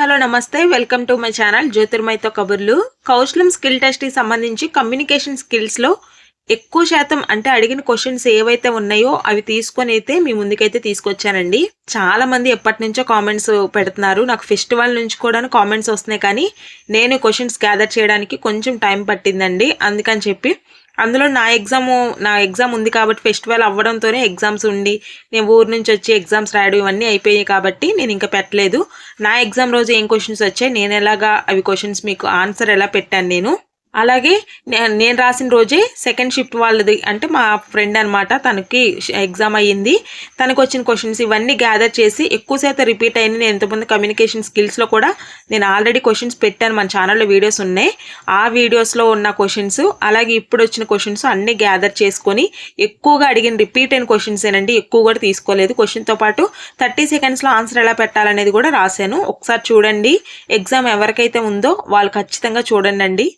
Hello నమస్తే. Welcome to my channel జ్యోతిర్మయ్తో కబుర్లు. కౌశలం స్కిల్ టెస్ట్కి సంబంధించి కమ్యూనికేషన్ స్కిల్స్లో ఎక్కువ శాతం అంటే అడిగిన క్వశ్చన్స్ ఏవైతే ఉన్నాయో అవి తీసుకొని అయితే మీ ముందుకైతే తీసుకొచ్చానండి. చాలా మంది ఎప్పటి నుంచో కామెంట్స్ పెడుతున్నారు. నాకు ఫెస్టివల్ నుంచి కూడా కామెంట్స్ వస్తున్నాయి కానీ నేను క్వశ్చన్స్ గ్యాదర్ చేయడానికి కొంచెం టైం పట్టిందండి. అందుకని చెప్పి అందులో నా ఎగ్జామ్ నా ఎగ్జామ్ ఉంది కాబట్టి ఫెస్టివల్ అవ్వడంతోనే ఎగ్జామ్స్ ఉండి నేను ఊరు నుంచి వచ్చి ఎగ్జామ్స్ రాయడం ఇవన్నీ అయిపోయాయి కాబట్టి నేను ఇంకా పెట్టలేదు. నా ఎగ్జామ్ రోజు ఏం క్వశ్చన్స్ వచ్చాయి? నేను ఎలాగా అవి క్వశ్చన్స్ మీకు ఆన్సర్ ఎలా పెట్టాను నేను? అలాగే నే- నేను రాసిన రోజే సెకండ్ షిఫ్ట్ వాళ్ళది అంటే మా ఫ్రెండ్ అనమాట తనకి ఎగ్జామ్ అయ్యింది. తనకు వచ్చిన క్వశ్చన్స్ ఇవన్నీ గ్యాదర్ చేసి ఎక్కువ శాతం రిపీట్ అయింది నేను ఎంతమంది కమ్యూనికేషన్ స్కిల్స్లో కూడా నేను ఆల్రెడీ క్వశ్చన్స్ పెట్టాను. మన ఛానల్లో వీడియోస్ ఉన్నాయి. ఆ వీడియోస్లో ఉన్న క్వశ్చన్స్ అలాగే ఇప్పుడు వచ్చిన క్వశ్చన్స్ అన్నీ గ్యాదర్ చేసుకొని ఎక్కువగా అడిగిన రిపీట్ అయిన క్వశ్చన్స్ ఏనండి ఎక్కువ కూడా తీసుకోలేదు. క్వశ్చన్తో పాటు థర్టీ సెకండ్స్లో ఆన్సర్ ఎలా పెట్టాలనేది కూడా రాశాను. ఒకసారి చూడండి ఎగ్జామ్ ఎవరికైతే ఉందో వాళ్ళు ఖచ్చితంగా చూడండి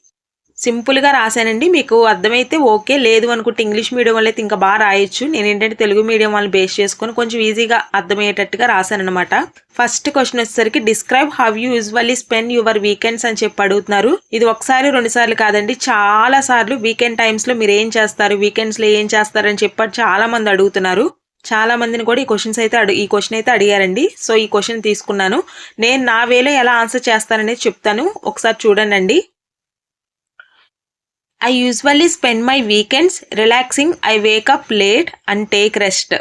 సింపుల్గా రాశానండి. మీకు అర్థమైతే ఓకే. లేదు అనుకుంటే ఇంగ్లీష్ మీడియం వల్ల ఇంకా బాగా రాయొచ్చు. నేను ఏంటంటే తెలుగు మీడియం వాళ్ళని బేస్ చేసుకొని కొంచెం ఈజీగా అర్థమయ్యేటట్టుగా రాశానమాట ఫస్ట్ క్వశ్చన్ వచ్చేసరికి describe how you usually spend your weekends అని చెప్పి అడుగుతున్నారు. ఇది ఒకసారి రెండు సార్లు కాదండి. చాలా సార్లు వీకెండ్ టైమ్స్లో మీరు ఏం చేస్తారు? వీకెండ్స్లో ఏం చేస్తారని చెప్పి చాలా మంది అడుగుతున్నారు. చాలా మందిని కూడా ఈ క్వశ్చన్స్ అయితే అడు ఈ క్వశ్చన్ అయితే అడిగారండి. సో ఈ క్వశ్చన్ తీసుకున్నాను. నేను నా వేలో ఎలా ఆన్సర్ చేస్తాననేది చెప్తాను. ఒకసారి చూడండి I usually spend my weekends relaxing I wake up late and take rest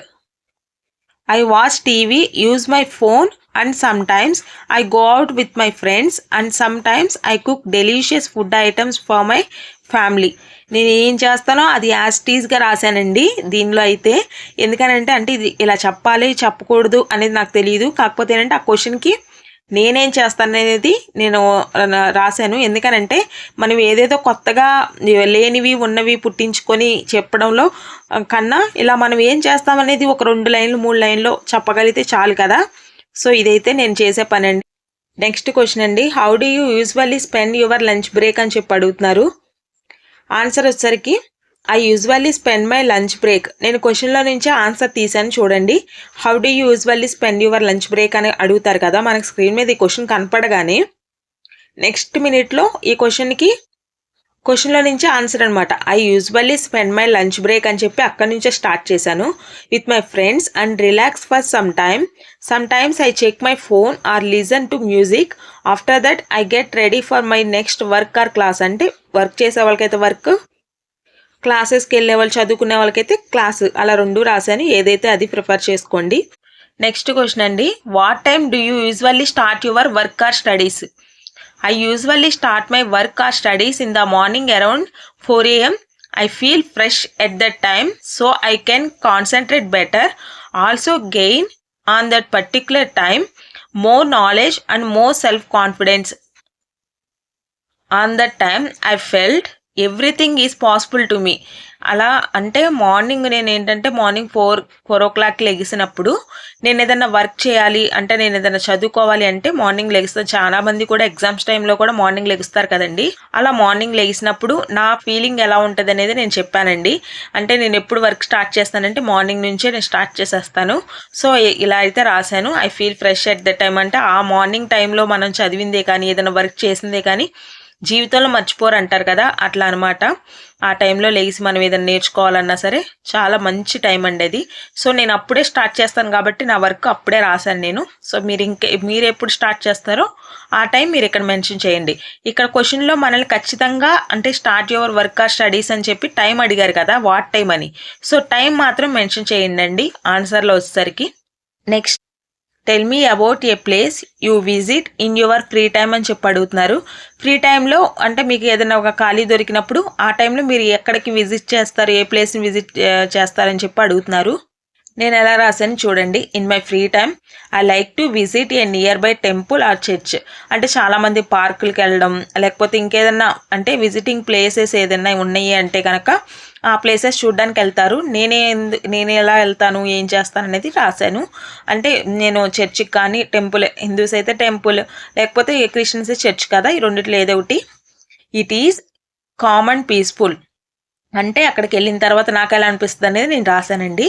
I watch TV use my phone and sometimes I go out with my friends and sometimes I cook delicious food items for my family నేను ఏం చేస్తానో అది యాస్టీస్గా రాశానండి. దీనిలో అయితే ఎందుకనంటే అంటే ఇది ఇలా చెప్పాలి చెప్పకూడదు అనేది నాకు తెలియదు కాకపోతే ఏంటంటే ఆ క్వశ్చన్కి నేనేం చేస్తాను అనేది నేను రాశాను. ఎందుకనంటే మనం ఏదేదో కొత్తగా లేనివి ఉన్నవి పుట్టించుకొని చెప్పడంలో కన్నా ఇలా మనం ఏం చేస్తామనేది ఒక రెండు లైన్లు మూడు లైన్లో చెప్పగలిగితే చాలు కదా. సో ఇదైతే నేను చేసే పని అండి నెక్స్ట్ క్వశ్చన్ అండి. How do you usually spend your lunch break అని చెప్పి అడుగుతున్నారు. ఆన్సర్ వచ్చేసరికి I usually spend my lunch break నేను క్వశ్చన్లో నుంచి ఆన్సర్ తీసాను చూడండి. How do you usually spend your lunch break అని అడుగుతారు కదా మనకు స్క్రీన్ మీద ఈ క్వశ్చన్ కనపడగానే నెక్స్ట్ మినిట్లో ఈ క్వశ్చన్కి క్వశ్చన్లో నుంచి ఆన్సర్ అనమాట I usually spend my lunch break అని చెప్పి అక్కడి నుంచే స్టార్ట్ చేశాను. With my friends and relax for some time sometimes I check my phone or listen to music after that I get ready for my next work or class అంటే work చేసే వాళ్ళకైతే work క్లాసెస్కి వెళ్ళే వాళ్ళు చదువుకునే వాళ్ళకైతే class అలా రెండు రాశాను. ఏదైతే అది ప్రిఫర్ చేసుకోండి. నెక్స్ట్ క్వశ్చన్ అండి. What time do you usually start your work or studies I usually start my work or studies in the morning around four AM I feel fresh at that time so I can concentrate better also gain on that particular time more knowledge and more self confidence on that time I felt everything is possible to me. అలా అంటే morning నేను ఏంటంటే morning four four o'clock లెగిసినప్పుడు నేను ఏదైనా work చేయాలి అంటే నేను ఏదైనా చదువుకోవాలి అంటే మార్నింగ్ లెగిస్తాను చాలా మంది కూడా ఎగ్జామ్స్ టైంలో కూడా మార్నింగ్ లెగుస్తారు కదండి. అలా మార్నింగ్ లెగిసినప్పుడు నా ఫీలింగ్ ఎలా ఉంటుంది అనేది నేను చెప్పానండి. అంటే నేను ఎప్పుడు వర్క్ స్టార్ట్ చేస్తానంటే మార్నింగ్ నుంచే నేను స్టార్ట్ చేసేస్తాను. సో ఇలా అయితే రాశాను. I feel fresh at the time అంటే ఆ మార్నింగ్ టైంలో మనం చదివిందే కానీ ఏదైనా వర్క్ చేసిందే కానీ జీవితంలో మర్చిపోరు అంటారు కదా అట్లా అనమాట ఆ టైంలో లేచి మనం ఏదైనా నేర్చుకోవాలన్నా సరే చాలా మంచి టైం అండి అది. సో నేను అప్పుడే స్టార్ట్ చేస్తాను కాబట్టి నా వర్క్ అప్పుడే రాశాను నేను. సో మీరు ఇంకే మీరు ఎప్పుడు స్టార్ట్ చేస్తారో ఆ టైం మీరు ఇక్కడ మెన్షన్ చేయండి. ఇక్కడ క్వశ్చన్లో మనల్ని ఖచ్చితంగా అంటే start your work or studies అని చెప్పి టైం అడిగారు కదా వాట్ టైం అని. సో టైం మాత్రం మెన్షన్ చేయండి అండి ఆన్సర్లో వచ్చేసరికి. Next. Tell me about a place you visit in your free time అని చెప్పి అడుగుతున్నారు. ఫ్రీ టైంలో అంటే మీకు ఏదైనా ఒక ఖాళీ దొరికినప్పుడు ఆ టైంలో మీరు ఎక్కడికి విజిట్ చేస్తారు ఏ ప్లేస్ని విజిట్ చేస్తారని చెప్పి అడుగుతున్నారు. నేను ఎలా రాశాను చూడండి. In my free time I like to visit a nearby temple or church అంటే చాలామంది పార్కులకి వెళ్ళడం లేకపోతే ఇంకేదన్నా అంటే విజిటింగ్ ప్లేసెస్ ఏదైనా ఉన్నాయి అంటే కనుక ఆ ప్లేసెస్ చూడడానికి వెళ్తారు. నేనే ఎందు- నేను ఎలా వెళ్తాను ఏం చేస్తాను అనేది రాశాను. అంటే నేను చర్చికి కానీ టెంపుల్ హిందూస్ అయితే టెంపుల్ లేకపోతే క్రిస్టియన్స్ చర్చ్ కదా ఈ రెండిట్లో ఏదో ఒకటి. ఇట్ ఈజ్ కామన్ పీస్ఫుల్ అంటే అక్కడికి వెళ్ళిన తర్వాత నాకు ఎలా అనిపిస్తుంది అనేది నేను రాశానండి.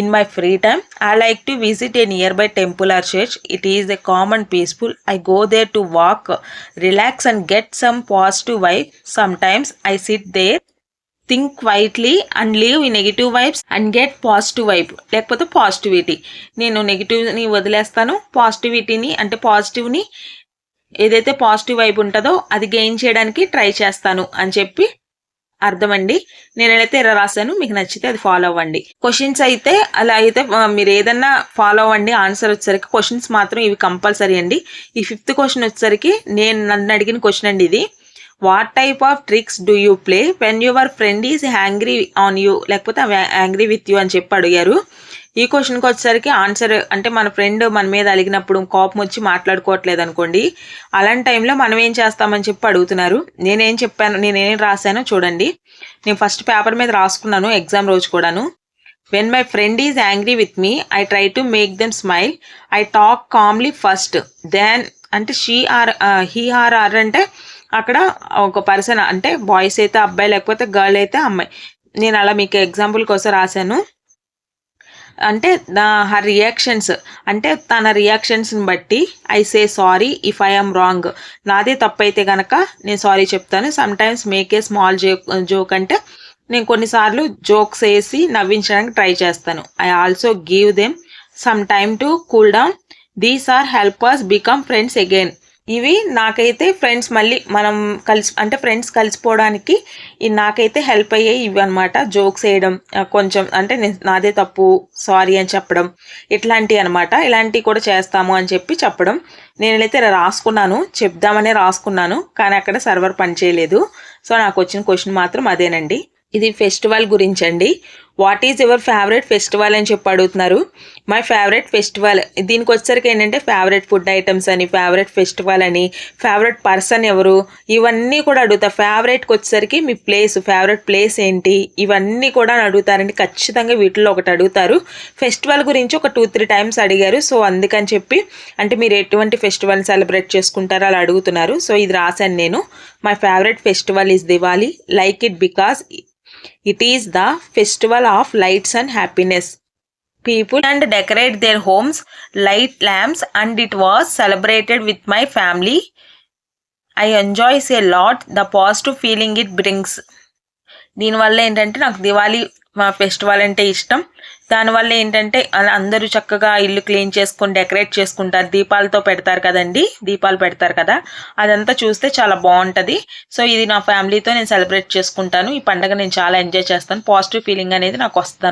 In my free time I like to visit a nearby temple or church it is a common peaceful I go there to walk relax and get some positive vibe sometimes I sit there think quietly and leave ఈ negative vibes and get positive vibe లేకపోతే positivity నేను నెగిటివ్ని వదిలేస్తాను. పాజిటివిటీని అంటే పాజిటివ్ని ఏదైతే positive vibe ఉంటుందో అది gain చేయడానికి ట్రై చేస్తాను అని చెప్పి అర్థమండి? నేనైతే అయితే రాశాను మీకు నచ్చితే అది ఫాలో అవ్వండి. క్వశ్చన్స్ అయితే అలా అయితే మీరు ఏదన్నా ఫాలో అవ్వండి ఆన్సర్ వచ్చేసరికి క్వశ్చన్స్ మాత్రం ఇవి కంపల్సరీ అండి. ఈ ఫిఫ్త్ క్వశ్చన్ వచ్చేసరికి నేను నన్ను అడిగిన క్వశ్చన్ అండి ఇది. What type of tricks do you play when your friend is hangry on you లేకపోతే హ్యాంగ్రీ విత్ యూ అని చెప్పి అడిగారు. ఈ క్వశ్చన్కి వచ్చేసరికి ఆన్సర్ అంటే మన ఫ్రెండ్ మన మీద అలిగినప్పుడు కోపం వచ్చి మాట్లాడుకోవట్లేదు అనుకోండి. అలాంటి టైంలో మనం ఏం చేస్తామని చెప్పి అడుగుతున్నారు. నేనేం చెప్పాను నేనేం రాశానో చూడండి. నేను ఫస్ట్ పేపర్ మీద రాసుకున్నాను ఎగ్జామ్ రోజు కూడాను. When my friend is angry with me I try to make them smile I talk calmly first then అంటే she or he or or అంటే అక్కడ ఒక పర్సన్ అంటే బాయ్స్ అయితే అబ్బాయి లేకపోతే గర్ల్ అయితే అమ్మాయి. నేను అలా మీకు ఎగ్జాంపుల్ కోసం రాశాను. అంటే హర్ రియాక్షన్స్ అంటే తన రియాక్షన్స్ని బట్టి I say sorry if I am wrong నాదే తప్పు అయితే కనుక నేను సారీ చెప్తాను. Sometimes make a small joke joke అంటే నేను కొన్నిసార్లు జోక్స్ వేసి నవ్వించడానికి ట్రై చేస్తాను. I also give them some time to cool down these are help become friends again ఇవి నాకైతే ఫ్రెండ్స్ మళ్ళీ మనం కలిసి అంటే ఫ్రెండ్స్ కలిసిపోవడానికి ఇవి నాకైతే హెల్ప్ అయ్యాయి ఇవి అనమాట జోక్స్ వేయడం కొంచెం అంటే నాదే తప్పు సారీ అని చెప్పడం ఇట్లాంటివి అనమాట ఇలాంటివి కూడా చేస్తాము అని చెప్పి చెప్పడం. నేనైతే రాసుకున్నాను చెప్దామనే రాసుకున్నాను కానీ అక్కడ సర్వర్ పనిచేయలేదు. సో నాకు వచ్చిన క్వశ్చన్ మాత్రం అదేనండి. ఇది ఫెస్టివల్ గురించి అండి. What is your favourite festival అని చెప్పి అడుగుతున్నారు. మై ఫేవరెట్ ఫెస్టివల్ దీనికి వచ్చేసరికి ఏంటంటే ఫేవరెట్ ఫుడ్ ఐటమ్స్ అని ఫేవరెట్ ఫెస్టివల్ అని ఫేవరెట్ పర్సన్ ఎవరు ఇవన్నీ కూడా అడుగుతా. ఫేవరెట్కి వచ్చేసరికి మీ ప్లేస్ ఫేవరెట్ ప్లేస్ ఏంటి ఇవన్నీ కూడా అడుగుతారండి. ఖచ్చితంగా వీటిలో ఒకటి అడుగుతారు. ఫెస్టివల్ గురించి ఒక టూ త్రీ టైమ్స్ అడిగారు. సో అందుకని చెప్పి అంటే మీరు ఎటువంటి ఫెస్టివల్ సెలబ్రేట్ చేసుకుంటారో అలా అడుగుతున్నారు. సో ఇది రాశాను నేను. My favourite festival is Diwali like it because it is the festival of lights and happiness people and decorate their homes light lamps and it was celebrated with my family i enjoys a lot the positive feeling it brings దీనివల్ల ఏంటంటే నాకు Diwali festival అంటే ఇష్టం. దానివల్ల ఏంటంటే అందరూ చక్కగా ఇల్లు క్లీన్ చేసుకొని డెకరేట్ చేసుకుంటారు. దీపాలతో పెడతారు కదండి. దీపాలు పెడతారు కదా. అదంతా చూస్తే చాలా బాగుంటుంది. సో ఇది నా ఫ్యామిలీతో నేను సెలబ్రేట్ చేసుకుంటాను. ఈ పండగ నేను చాలా ఎంజాయ్ చేస్తాను. పాజిటివ్ ఫీలింగ్ అనేది నాకు వస్తుంది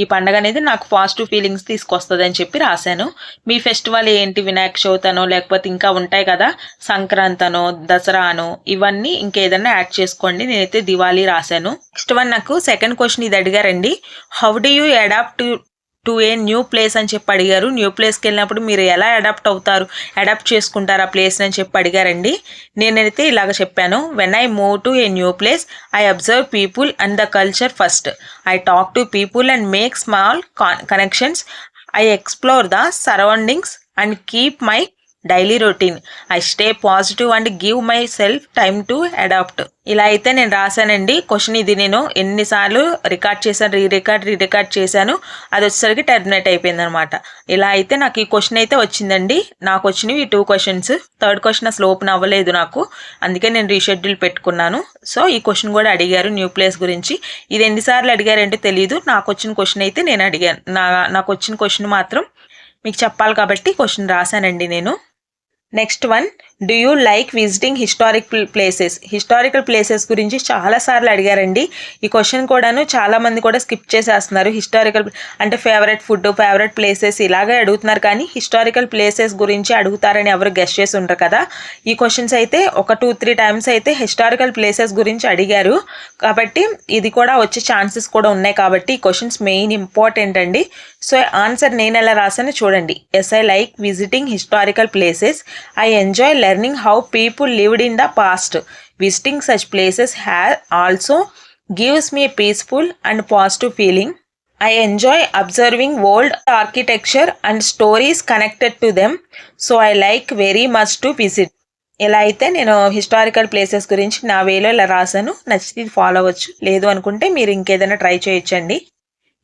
ఈ పండగ అనేది నాకు పాజిటివ్ ఫీలింగ్స్ తీసుకొస్తుంది అని చెప్పి రాశాను. మీ ఫెస్టివల్ ఏంటి? వినాయక చవితనో లేకపోతే ఇంకా ఉంటాయి కదా సంక్రాంతి అనో ఇవన్నీ ఇంకేదన్నా యాడ్ చేసుకోండి. నేనైతే దివాళీ రాశాను. నెక్స్ట్ వన్ నాకు సెకండ్ క్వశ్చన్ ఇది అడిగారండి. How do you adapt to a new place అని చెప్పి అడిగారు. న్యూ ప్లేస్కి వెళ్ళినప్పుడు మీరు ఎలా అడాప్ట్ అవుతారు? అడాప్ట్ చేసుకుంటారు ఆ ప్లేస్ అని చెప్పి అడిగారండి. నేనైతే ఇలాగ చెప్పాను. When I move to a new place I observe people and the culture first I talk to people and make small connections I explore the surroundings and keep my daily routine. I stay positive and give myself time to adapt. ఇలా అయితే నేను రాశానండి. Question ఇది నేను ఎన్నిసార్లు record చేశాను రీ record రీ record చేశాను. అది వచ్చేసరికి టెర్మినేట్ అయిపోయింది అనమాట ఇలా అయితే నాకు ఈ క్వశ్చన్ అయితే వచ్చిందండి. నాకు వచ్చినవి ఈ టూ క్వశ్చన్స్. థర్డ్ క్వశ్చన్ అసలు ఓపెన్ అవ్వలేదు నాకు. అందుకే నేను రీషెడ్యూల్ పెట్టుకున్నాను. సో ఈ క్వశ్చన్ కూడా అడిగారు న్యూ ప్లేస్ గురించి. ఇది ఎన్నిసార్లు అడిగారంటే తెలియదు నాకు వచ్చిన క్వశ్చన్ అయితే నేను అడిగాను. నా నాకు వచ్చిన క్వశ్చన్ మాత్రం మీకు చెప్పాలి కాబట్టి క్వశ్చన్ రాశానండి నేను. Next one do you like visiting historical places historical places గురించి చాలాసార్లు అడిగారండి. ఈ క్వశ్చన్ కూడాను చాలా మంది కూడా స్కిప్ చేసేస్తున్నారు. హిస్టారికల్ అంటే ఫేవరెట్ ఫుడ్ ఫేవరెట్ ప్లేసెస్ ఇలాగే అడుగుతున్నారు. కానీ హిస్టారికల్ ప్లేసెస్ గురించి అడుగుతారని ఎవరు గెస్ట్ చేసి ఉంటారు కదా. ఈ క్వశ్చన్స్ అయితే ఒక టూ త్రీ టైమ్స్ అయితే హిస్టారికల్ ప్లేసెస్ గురించి అడిగారు. కాబట్టి ఇది కూడా వచ్చే ఛాన్సెస్ కూడా ఉన్నాయి. కాబట్టి ఈ క్వశ్చన్స్ మెయిన్ ఇంపార్టెంట్ అండి. సో ఆన్సర్ నేను ఎలా రాసాను చూడండి. Yes I like visiting historical places I enjoy learning how people lived in the past visiting such places has also gives me peaceful and positive feeling I enjoy observing old architecture and stories connected to them so I like very much to visit ఎలా అయితే నేను historical places గురించి నా వేలో ఇలా రాశాను నచ్చితే follow అవ్వచ్చు. లేదు అనుకుంటే మీరు ఇంకేదైనా ట్రై చేయొచ్చండి.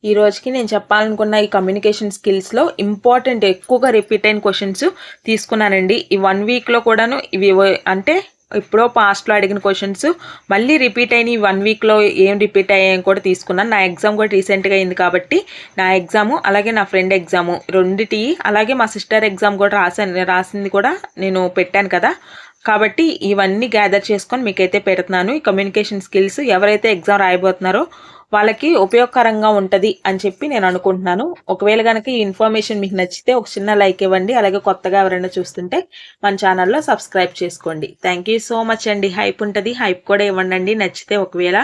ఈ రోజుకి నేను చెప్పాలనుకున్న ఈ కమ్యూనికేషన్ స్కిల్స్లో ఇంపార్టెంట్ ఎక్కువగా రిపీట్ అయిన క్వశ్చన్స్ తీసుకున్నానండి. ఈ వన్ వీక్లో కూడాను ఇవి అంటే ఎప్పుడో పాస్ట్లో అడిగిన క్వశ్చన్స్ మళ్ళీ రిపీట్ అయిన ఈ వన్ వీక్లో ఏం రిపీట్ అయ్యాయని కూడా తీసుకున్నాను. నా ఎగ్జామ్ కూడా రీసెంట్గా అయింది కాబట్టి నా ఎగ్జాము అలాగే నా ఫ్రెండ్ ఎగ్జాము రెండిటి అలాగే మా సిస్టర్ ఎగ్జామ్ కూడా రాసాను రాసింది కూడా నేను పెట్టాను కదా. కాబట్టి ఇవన్నీ గ్యాదర్ చేసుకొని మీకైతే పెడుతున్నాను. ఈ కమ్యూనికేషన్ స్కిల్స్ ఎవరైతే ఎగ్జామ్ రాయబోతున్నారో వాళ్ళకి ఉపయోగకరంగా ఉంటుంది అని చెప్పి నేను అనుకుంటున్నాను. ఒకవేళ కనుక ఈ ఇన్ఫర్మేషన్ మీకు నచ్చితే ఒక చిన్న లైక్ ఇవ్వండి. అలాగే కొత్తగా ఎవరైనా చూస్తుంటే మన ఛానల్లో సబ్స్క్రైబ్ చేసుకోండి. థ్యాంక్ యూ సో మచ్ అండి. హైప్ ఉంటుంది. హైప్ కూడా ఇవ్వండి నచ్చితే ఒకవేళ